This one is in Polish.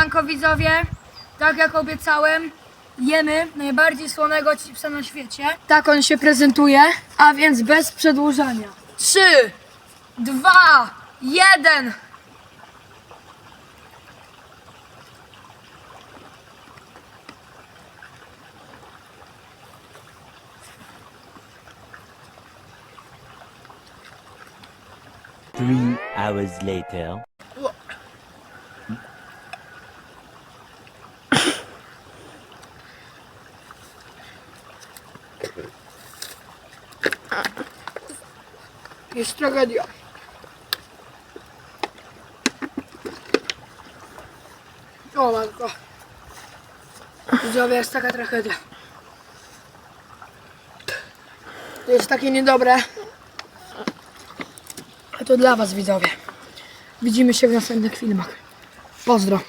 Siemanko widzowie, tak jak obiecałem, jemy najbardziej słonego chipsa na świecie. Tak on się prezentuje, a więc bez przedłużania. 3, 2, 1. Three hours later. Jest tragedia. O matko. Widzowie, jest taka tragedia. To jest takie niedobre. A to dla was widzowie. Widzimy się w następnych filmach. Pozdro.